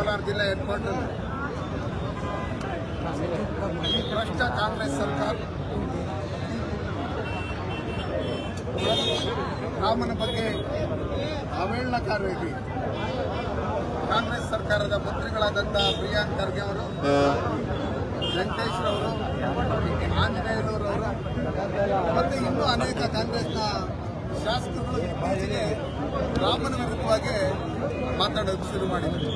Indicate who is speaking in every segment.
Speaker 1: ಕೋಲಾರ ಜಿಲ್ಲೆ head quarter ಈ ಭ್ರಷ್ಟ ಕಾಂಗ್ರೆಸ್ ಸರ್ಕಾರ. ರಾಮನ ಬಗ್ಗೆ ಅವಹೇಳನಕಾರರಿಗೆ ಕಾಂಗ್ರೆಸ್ ಸರ್ಕಾರದ ಮಂತ್ರಿಗಳಾದಂಥ ಪ್ರಿಯಾಂಕ್ ಖರ್ಗೆ ಅವರು ವೆಂಕಟೇಶ್ವರವರು ಆಂಜನೇಯರವರು ಮತ್ತು ಇನ್ನೂ ಅನೇಕ ಕಾಂಗ್ರೆಸ್ನ ಶಾಸಕರುಗಳು ಇತ್ತೀಚೆಗೆ ರಾಮನ ವಿರುದ್ಧವಾಗಿ ಮಾತಾಡೋದು ಶುರು ಮಾಡಿದರು.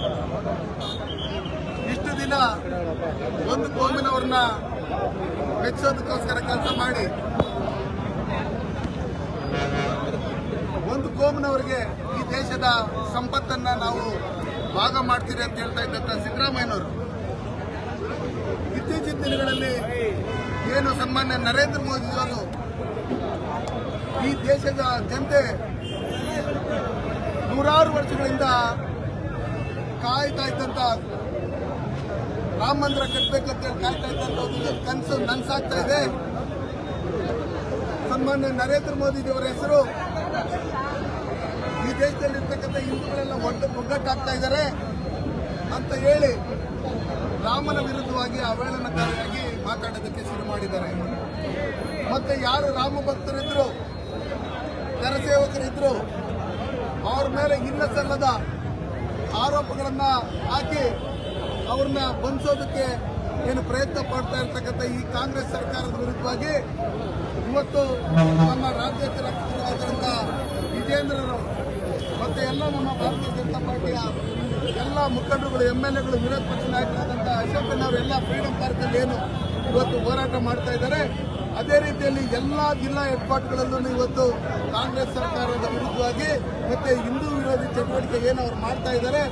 Speaker 1: ಇಷ್ಟು ದಿನ ಒಂದು ಕೋಮಿನವ್ರನ್ನ ಮೆಚ್ಚೋದಕ್ಕೋಸ್ಕರ ಕೆಲಸ ಮಾಡಿ, ಒಂದು ಕೋಮನವರಿಗೆ ಈ ದೇಶದ ಸಂಪತ್ತನ್ನ ನಾವು ಭಾಗ ಮಾಡ್ತೀರಿ ಅಂತ ಹೇಳ್ತಾ ಇದ್ದಂತ ಸಿದ್ದರಾಮಯ್ಯನವರು, ಇತ್ತೀಚಿನ ದಿನಗಳಲ್ಲಿ ಏನು ಸನ್ಮಾನ್ಯ ನರೇಂದ್ರ ಮೋದಿಯವರು ಈ ದೇಶದ ಜನತೆ ನೂರಾರು ವರ್ಷಗಳಿಂದ ಕಾಯ್ತಾ ಇದ್ದಂತ ರಾಮ ಮಂದಿರ ಕಟ್ಟಬೇಕಂತ ಹೇಳಿ ಕಾಯ್ತಾ ಇದ್ದಂತ ಕನಸು ನನ್ಸಾಗ್ತಾ ಇದೆ. ಸನ್ಮಾನ್ಯ ನರೇಂದ್ರ ಮೋದಿಜಿಯವರ ಹೆಸರು ಈ ದೇಶದಲ್ಲಿ ಇರ್ತಕ್ಕಂಥ ಹಿಂದೂಗಳೆಲ್ಲ ಒಟ್ಟು ಒಗ್ಗಟ್ಟಾಗ್ತಾ ಇದ್ದಾರೆ ಅಂತ ಹೇಳಿ ರಾಮನ ವಿರುದ್ಧವಾಗಿ ಅವಹೇಳನಕಾರಿಯಾಗಿ ಮಾತಾಡೋದಕ್ಕೆ ಶುರು ಮಾಡಿದ್ದಾರೆ. ಮತ್ತೆ ಯಾರು ರಾಮ ಭಕ್ತರಿದ್ರು ಜನಸೇವಕರಿದ್ರು ಅವ್ರ ಮೇಲೆ ಇಲ್ಲ ಸಲ್ಲದ ಆರೋಪಗಳನ್ನು ಹಾಕಿ ಅವ್ರನ್ನ ಬಂಧಿಸೋದಕ್ಕೆ ಏನು ಪ್ರಯತ್ನ ಪಡ್ತಾ ಇರ್ತಕ್ಕಂಥ ಈ ಕಾಂಗ್ರೆಸ್ ಸರ್ಕಾರದ ವಿರುದ್ಧವಾಗಿ ಇವತ್ತು ನಮ್ಮ ರಾಜ್ಯಾಧ್ಯಕ್ಷರಾಗಿರುವಂತ ವಿಜೇಂದ್ರರು ಮತ್ತೆ ಎಲ್ಲ ನಮ್ಮ ಭಾರತೀಯ ಜನತಾ ಪಾರ್ಟಿಯ ಎಲ್ಲ ಮುಖಂಡರುಗಳು ಎಂ ಎಲ್ ಎಗಳು, ವಿರೋಧ ಪಕ್ಷ ನಾಯಕರಾದಂಥ ಅಶೋಕನವರು ಎಲ್ಲ ಫ್ರೀಡಂ ಪಾರ್ಕಲ್ಲಿ ಏನು ಇವತ್ತು ಹೋರಾಟ ಮಾಡ್ತಾ ಇದ್ದಾರೆ. ಅದೇ ರೀತಿಯಲ್ಲಿ ಎಲ್ಲ ಜಿಲ್ಲಾ ಕ್ವಾರ್ಟರ್ಗಳಲ್ಲೂ ಇವತ್ತು ಕಾಂಗ್ರೆಸ್ ಸರ್ಕಾರದ ವಿರುದ್ಧವಾಗಿ ಮತ್ತೆ ಹಿಂದೂ ವಿರೋಧಿ ಚಟುವಟಿಕೆ ಏನು ಅವ್ರು ಮಾಡ್ತಾ ಇದ್ದಾರೆ,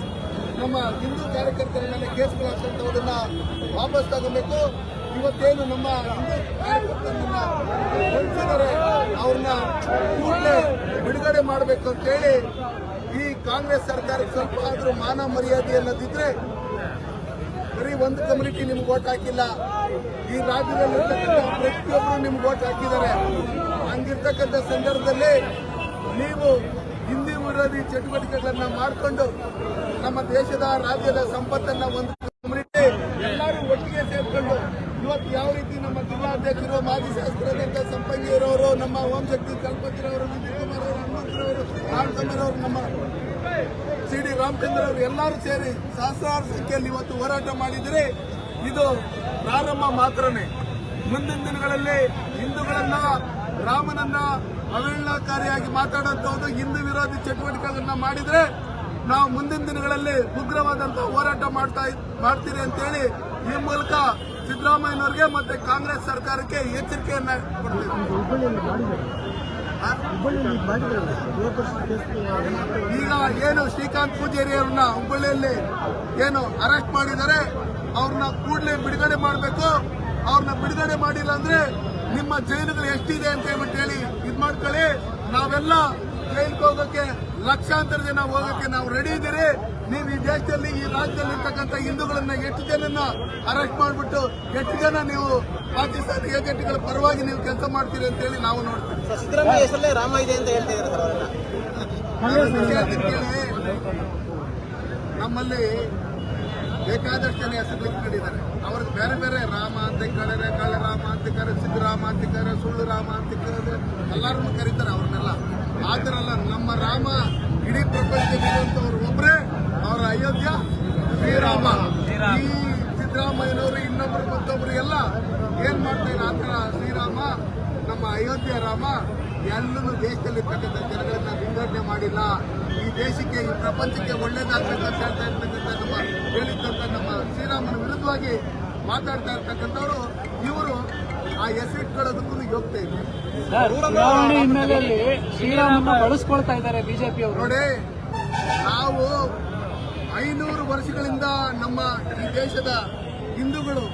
Speaker 1: ನಮ್ಮ ಹಿಂದೂ ಕಾರ್ಯಕರ್ತರ ಮೇಲೆ ಕೇಸ್ಗಳಾಗ್ತಂಥವ್ರನ್ನ ವಾಪಸ್ ತಗೋಬೇಕು. ಇವತ್ತೇನು ನಮ್ಮ ಹಿಂದೂ ಕಾರ್ಯಕರ್ತರನ್ನ ಬಂಧಿಸಿದರೆ ಅವ್ರನ್ನ ಕೂಡಲೇ ಬಿಡುಗಡೆ ಮಾಡಬೇಕು ಅಂತೇಳಿ ಈ ಕಾಂಗ್ರೆಸ್ ಸರ್ಕಾರಕ್ಕೆ ಸ್ವಲ್ಪ ಆದರೂ ಮಾನ ಮರ್ಯಾದೆ ಅನ್ನೋದಿದ್ರೆ ಬರೀ ಒಂದು ಕಮ್ಯುನಿಟಿ ನಿಮ್ಗೆ ಓಟ್ ಹಾಕಿಲ್ಲ. ಈ ರಾಜ್ಯದಲ್ಲಿ ಪ್ರತಿಯೊಬ್ಬರು ನಿಮ್ಗೆ ಓಟ್ ಹಾಕಿದ್ದಾರೆ. ಹಂಗಿರ್ತಕ್ಕಂಥ ಸಂದರ್ಭದಲ್ಲಿ ನೀವು ಹಿಂದಿ ವಿರೋಧಿ ಚಟುವಟಿಕೆಗಳನ್ನ ಮಾಡಿಕೊಂಡು ನಮ್ಮ ದೇಶದ ರಾಜ್ಯದ ಸಂಪತ್ತನ್ನ ಒಂದು ಕಮ್ಯುನಿಟಿ ಎಲ್ಲರೂ ಒಟ್ಟಿಗೆ ಸೇರಿಕೊಂಡು ಇವತ್ತು ಯಾವ ರೀತಿ ನಮ್ಮ ಜಿಲ್ಲಾಧ್ಯಕ್ಷರು ಮಾಜಿ ಶಾಸಕರಾದಂಥ ಸಂಪಂಗಿಯರವರು ನಮ್ಮ ಓಂ ಶಕ್ತಿ ಕಲ್ಪತಿರವರು ವಿಜಯ್ ಕುಮಾರ್ ಅವರು, ಹನುಮಂತರವರು ರಾಮಚಂದ್ರವರು ನಮ್ಮ ಸಿ ಡಿ ರಾಮಚಂದ್ರ ಅವರು ಎಲ್ಲರೂ ಸೇರಿ ಸಹಸ್ರಾರು ಸಂಖ್ಯೆಯಲ್ಲಿ ಇವತ್ತು ಹೋರಾಟ ಮಾಡಿದರೆ ಇದು ಪ್ರಾರಂಭ ಮಾತ್ರನೇ ಮುಂದಿನ ದಿನಗಳಲ್ಲಿ ಹಿಂದೂಗಳನ್ನ, ರಾಮನನ್ನ ಅವಹೇಳನಕಾರಿಯಾಗಿ ಮಾತಾಡುವಂತಹದ್ದು ಹಿಂದೂ ವಿರೋಧಿ ಚಟುವಟಿಕೆಗಳನ್ನ ಮಾಡಿದ್ರೆ ನಾವು ಮುಂದಿನ ದಿನಗಳಲ್ಲಿ ಉಗ್ರವಾದಂತಹ ಹೋರಾಟ ಮಾಡ್ತಾ ಮಾಡ್ತೀರಿ ಅಂತೇಳಿ ಈ ಮೂಲಕ ಸಿದ್ದರಾಮಯ್ಯನವರಿಗೆ ಮತ್ತೆ ಕಾಂಗ್ರೆಸ್ ಸರ್ಕಾರಕ್ಕೆ ಎಚ್ಚರಿಕೆಯನ್ನ ಕೊಡ್ತೀವಿ? ಈಗ ಏನು ಶ್ರೀಕಾಂತ್ ಪೂಜಾರಿ ಅವ್ರನ್ನ ಹುಬ್ಬಳ್ಳಿಯಲ್ಲಿ ಏನು ಅರೆಸ್ಟ್ ಮಾಡಿದ್ದಾರೆ, ಅವ್ರನ್ನ ಕೂಡಲೇ ಬಿಡುಗಡೆ ಮಾಡಬೇಕು. ಅವ್ರನ್ನ ಬಿಡುಗಡೆ ಮಾಡಿಲ್ಲ ಅಂದ್ರೆ ನಿಮ್ಮ ಜೈಲುಗಳು ಎಷ್ಟಿದೆ ಅಂತ ಹೇಳ್ಬಿಟ್ಟು ಹೇಳಿ ಇದ್ ಮಾಡ್ಕೊಳ್ಳಿ. ನಾವೆಲ್ಲ ಜೈಲ್ಗೆ ಹೋಗೋಕೆ ಲಕ್ಷಾಂತರ ಜನ ಹೋಗೋಕೆ ನಾವು ರೆಡಿ ಇದ್ದೀರಿ. ನೀವು ಈ ದೇಶದಲ್ಲಿ ಈ ರಾಜ್ಯದಲ್ಲಿ ಇರ್ತಕ್ಕಂಥ ಹಿಂದೂಗಳನ್ನ ಎಷ್ಟು ಜನನ್ನ ಅರೆಸ್ಟ್ ಮಾಡಿಬಿಟ್ಟು ಎಷ್ಟು ಜನ ನೀವು ಪಾಕಿಸ್ತಾನ ಏಜೆಂಟ್ಗಳ ಪರವಾಗಿ ನೀವು ಕೆಲಸ ಮಾಡ್ತೀರಿ ಅಂತ ಹೇಳಿ ನಾವು ನೋಡ್ತೀವಿ.
Speaker 2: ಸರ್, ಸಿದ್ದರಾಮಯ್ಯ ಹೆಸರಲ್ಲೇ ರಾಮ ಇದೆ ಅಂತ ಹೇಳ್ತಿದ್ದಾರೆ
Speaker 1: ನಮ್ಮಲ್ಲಿ ಬೇಕಾದಷ್ಟು ಜನ ಹೆಸರು ಇಟ್ಕೊಂಡಿದ್ದಾರೆ ಅವ್ರಿಗೆ ಬೇರೆ ಬೇರೆ ರಾಮ ಅಂತ ಕಳೆರೆ ರಾಮ ಅಂತ ಕರೆ ಸಿದ್ದರಾಮ ಅಂತ ಕರೆ ಸುಳ್ಳು ರಾಮ ಅಂತ ಕರೆದ್ರೆ ಎಲ್ಲರನ್ನು ಕರೀತಾರೆ ಅವ್ರನ್ನೆಲ್ಲ. ಆತರಲ್ಲ ನಮ್ಮ ರಾಮ ಇಡೀ ಅವರ ಅಯೋಧ್ಯ ಶ್ರೀರಾಮ. ಈ ಸಿದ್ದರಾಮಯ್ಯನವರು ಇನ್ನೊಬ್ರು ಮತ್ತೊಬ್ರು ಎಲ್ಲ ಏನ್ ಮಾಡ್ತಾರೆ ಆತರ ಶ್ರೀರಾಮ ನಮ್ಮ ಅಯೋಧ್ಯ ರಾಮ ಎಲ್ಲೂ ದೇಶದಲ್ಲಿರ್ತಕ್ಕಂಥ ಜನಗಳನ್ನ ವಿಂಗಡಣೆ ಮಾಡಿಲ್ಲ. ಈ ದೇಶಕ್ಕೆ ಈ ಪ್ರಪಂಚಕ್ಕೆ ಒಳ್ಳೇದಾಗಬೇಕಂತ ಹೇಳ್ತಾ ಇರ್ತಕ್ಕಂಥ ನಮ್ಮ ಹೇಳಿದಂತ ನಮ್ಮ ಶ್ರೀರಾಮನ ವಿರುದ್ಧವಾಗಿ ಮಾತಾಡ್ತಾ ಇರ್ತಕ್ಕಂಥವ್ರು ಇವರು ಆ ಹೆಸರಿಟ್ಕೊಳ್ಳೋದಕ್ಕೂ ಯೋಗ್ಯತೆ ಇದೆ.
Speaker 3: ಸರ್ ಚುನಾವಣೆ ಹಿನ್ನೆಲೆಯಲ್ಲಿ ಶ್ರೀರಾಮನ ಬಳಸ್ಕೊಳ್ತಾ ಇದ್ದಾರೆ ಬಿಜೆಪಿ ಅವರು
Speaker 1: ನೋಡಿ ನಾವು ಐನೂರು ವರ್ಷಗಳಿಂದ ನಮ್ಮ ಈ ದೇಶದ ಹಿಂದೂಗಳು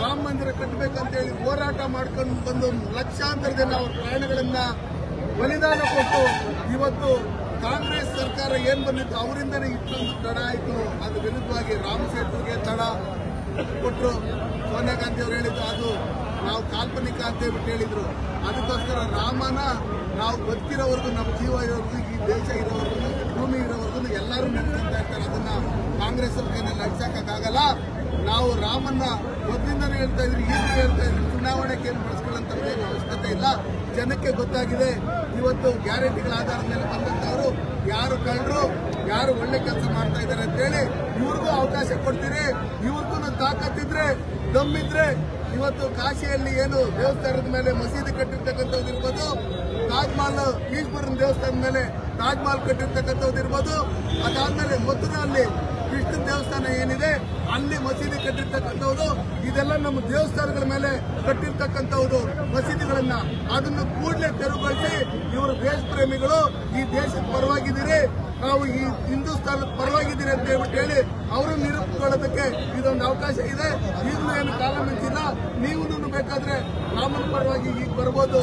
Speaker 1: ರಾಮ ಮಂದಿರ ಕಟ್ಟಬೇಕಂತೇಳಿ ಹೋರಾಟ ಮಾಡ್ಕೊಂಡು ಬಂದು ಲಕ್ಷಾಂತರ ಜನ ಅವ್ರ ಪ್ರಾಣಗಳನ್ನ ಬಲಿದಾನ ಕೊಟ್ಟು ಇವತ್ತು ಕಾಂಗ್ರೆಸ್ ಸರ್ಕಾರ ಏನ್ ಬಂದಿತ್ತು, ಅವರಿಂದನೇ ಇಷ್ಟೊಂದು ತಡ ಆಯಿತು. ಅದ್ರ ವಿರುದ್ಧವಾಗಿ ರಾಮ ಸೇತುವೆಗೆ ತಡ ಕೊಟ್ಟರು ಸೋನಿಯಾ ಗಾಂಧಿ ಅವರು ಹೇಳಿದ್ರು ಅದು ನಾವು ಕಾಲ್ಪನಿಕ ಅಂತ ಹೇಳ್ಬಿಟ್ಟು ಹೇಳಿದ್ರು. ಅದಕ್ಕೋಸ್ಕರ ರಾಮನ ನಾವು ಬದುಕಿರೋವರೆಗೂ, ನಮ್ಮ ಜೀವ ಇರೋವರೆಗೂ, ಈ ದೇಶ ಇರೋವರೆಗೂ ಭೂಮಿ ಇರೋವರೆಗೂ ಎಲ್ಲರೂ ನಡ್ಕೊಂತ ಇರ್ತಾರೆ. ಅದನ್ನ ಕಾಂಗ್ರೆಸ್ ಕೈನಲ್ಲಿ ಅಡ್ಸಕ್ಕಾಗಲ್ಲ ನಾವು ರಾಮನ್ನ ಮೊದಲಿಂದನೇ ಹೇಳ್ತಾ ಇದ್ರಿ ಈಗ ಹೇಳ್ತಾ ಇದ್ರಿ. ಚುನಾವಣೆಗೆ ಏನು ಬಳಸ್ಕೊಳ್ಳೋಂಥ ಏನು ಅವಶ್ಯಕತೆ ಇಲ್ಲ. ಜನಕ್ಕೆ ಗೊತ್ತಾಗಿದೆ. ಇವತ್ತು ಗ್ಯಾರಂಟಿಗಳ ಆಧಾರದ ಮೇಲೆ ಬಂದಂತವರು ಯಾರು ಕಳ್ಳರು, ಯಾರು ಒಳ್ಳೆ ಕೆಲಸ ಮಾಡ್ತಾ ಇದ್ದಾರೆ ಅಂತ ಹೇಳಿ ಇವ್ರಿಗೂ ಅವಕಾಶ ಕೊಡ್ತೀರಿ. ಇವ್ರಿಗೂ ತಾಕತ್ತಿದ್ರೆ ದಮ್ಮಿದ್ರೆ ಇವತ್ತು ಕಾಶಿಯಲ್ಲಿ ಏನು ದೇವಸ್ಥಾನದ ಮೇಲೆ ಮಸೀದಿ ಕಟ್ಟಿರ್ತಕ್ಕಂಥದ್ದಿರ್ಬೋದು ತಾಜ್ ಮಹಲ್, ಈಶ್ವರನ ದೇವಸ್ಥಾನದ ಮೇಲೆ ತಾಜ್ ಮಹಲ್ ಕಟ್ಟಿರ್ತಕ್ಕಂಥದ್ದು ಇರ್ಬೋದು. ಅದಾದ್ಮೇಲೆ ಮಥುರಲ್ಲಿ ಕೃಷ್ಣ ದೇವಸ್ಥಾನ ಏನಿದೆ, ಅಲ್ಲಿ ಮಸೀದಿ ಕಟ್ಟಿರ್ತಕ್ಕಂಥವ್ರು ಇದೆಲ್ಲ ನಮ್ಮ ದೇವಸ್ಥಾನಗಳ ಮೇಲೆ ಕಟ್ಟಿರ್ತಕ್ಕಂಥವ್ರು ಮಸೀದಿಗಳನ್ನ. ಅದನ್ನು ಕೂಡಲೇ ತೆರವುಗೊಳಿಸಿ ಇವರು ದೇಶ ಪ್ರೇಮಿಗಳು, ಈ ದೇಶದ ಪರವಾಗಿದ್ದೀರಿ, ನಾವು ಈ ಹಿಂದೂಸ್ತಾನದ ಪರವಾಗಿದ್ದೀರಿ ಅಂತ ಹೇಳ್ಬಿಟ್ಟು ಹೇಳಿ ಅವರು ನಿರೂಪಿಸ್ಕೊಳ್ಳೋದಕ್ಕೆ ಇದೊಂದು ಅವಕಾಶ ಇದೆ. ಈಗಲೂ ಏನು ಕಾಲ ಮಿಂಚಿಲ್ಲ. ನೀವು ಬೇಕಾದ್ರೆ ರಾಮನ ಪರವಾಗಿ ಈಗ ಬರ್ಬೋದು.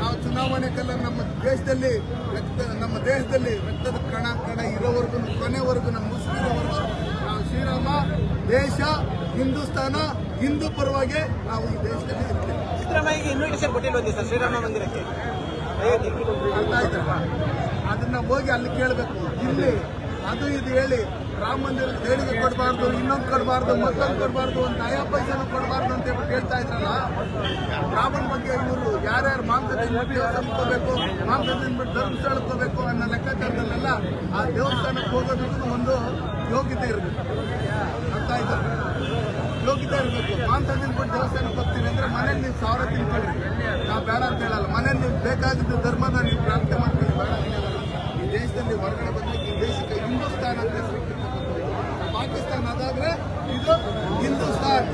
Speaker 1: ನಾವು ಚುನಾವಣೆಗೆಲ್ಲ ನಮ್ಮ ದೇಶದಲ್ಲಿ ರಕ್ತ, ನಮ್ಮ ದೇಶದಲ್ಲಿ ರಕ್ತದ ಕಣ ಕಣ ಇರೋವರೆಗೂ, ಕೊನೆವರೆಗೂ, ನಮ್ಮ ಮುಸ್ಲಿಮವರೆಗೂ ನಾವು ಶ್ರೀರಾಮ, ದೇಶ, ಹಿಂದೂಸ್ತಾನ, ಹಿಂದೂ ಪರವಾಗಿ ನಾವು ಈ ದೇಶದಲ್ಲಿ ಇರ್ತೀವಿ.
Speaker 2: ಸಿದ್ದರಾಮಯ್ಯಗೆ ಇನ್ವಿಟೇಷನ್ ಕೊಟ್ಟಿಲ್ವಂತೆ ಸರ್? ಶ್ರೀರಾಮ ಮಂದಿರಕ್ಕೆ.
Speaker 1: ಅದನ್ನ ಹೋಗಿ ಅಲ್ಲಿ ಕೇಳಬೇಕು. ಇಲ್ಲಿ ಅದು ಇದು ಹೇಳಿ ರಾಮ ಮಂದಿರ ದೇಣಿಗೆ ಕೊಡಬಾರ್ದು, ಇನ್ನೊಂದು ಕೊಡಬಾರ್ದು, ಮತ್ತೊಂದು ಕೊಡಬಾರ್ದು ಒಂದು ನಯಾ ಪೈಸನು ಕೊಡಬಾರ್ದು ಅಂತ ಹೇಳ್ತಾ ಇದ್ರಲ್ಲ, ರಾಮನ ಬಗ್ಗೆ ಇವರು ಯಾರ್ಯಾರು ಮಾಂಸದಿಂದ ತಿನ್ಬಿಟ್ಟು ಮಾಂಸದಿಂದ ತಿನ್ಬಿಟ್ಟು ಧರ್ಮಸ್ಥಳಕ್ಕೆ ಹೋಗ್ಬೇಕು ಅನ್ನೋ ಲೆಕ್ಕಾಚಾರದಲ್ಲೆಲ್ಲ ಆ ದೇವಸ್ಥಾನಕ್ಕೆ ಹೋಗೋದಕ್ಕೂ ಒಂದು ಯೋಗ್ಯತೆ ಇರಬೇಕು. ಅಂತ ಆಯ್ತಾ? ಯೋಗ್ಯತೆ ಇರಬೇಕು ಮಾಂಸ ತಿನ್ಬಿಟ್ಟು ದೇವಸ್ಥಾನಕ್ಕೆ ಹೋಗ್ತೀವಿ ಅಂದ್ರೆ ಮನೇಲಿ ನೀವು ಸಾವಿರ ತಿನ್ಕೊಳ್ಳಿ ನಾವು ಬೇಡ ಅಂತ ಹೇಳಲ್ಲ. ಮನೇಲಿ ನೀವು ಬೇಕಾಗಿದ್ದು ಧರ್ಮನ ನೀವು ಪ್ರಾರ್ಥನೆ ಮಾಡ್ತೀವಿ ಬೇಡ ಅಂತ ಹೇಳಲ್ಲ. ಈ ದೇಶದಲ್ಲಿ ಹೊರಗಡೆ ಬಂದ್ರೆ ಈ ದೇಶಕ್ಕೆ ಹಿಂದೂಸ್ತಾನ ಹೆಸರು ಪಾಕಿಸ್ತಾನ ಅದಾದ್ರೆ ಇದು ಹಿಂದೂಸ್ತಾನ್.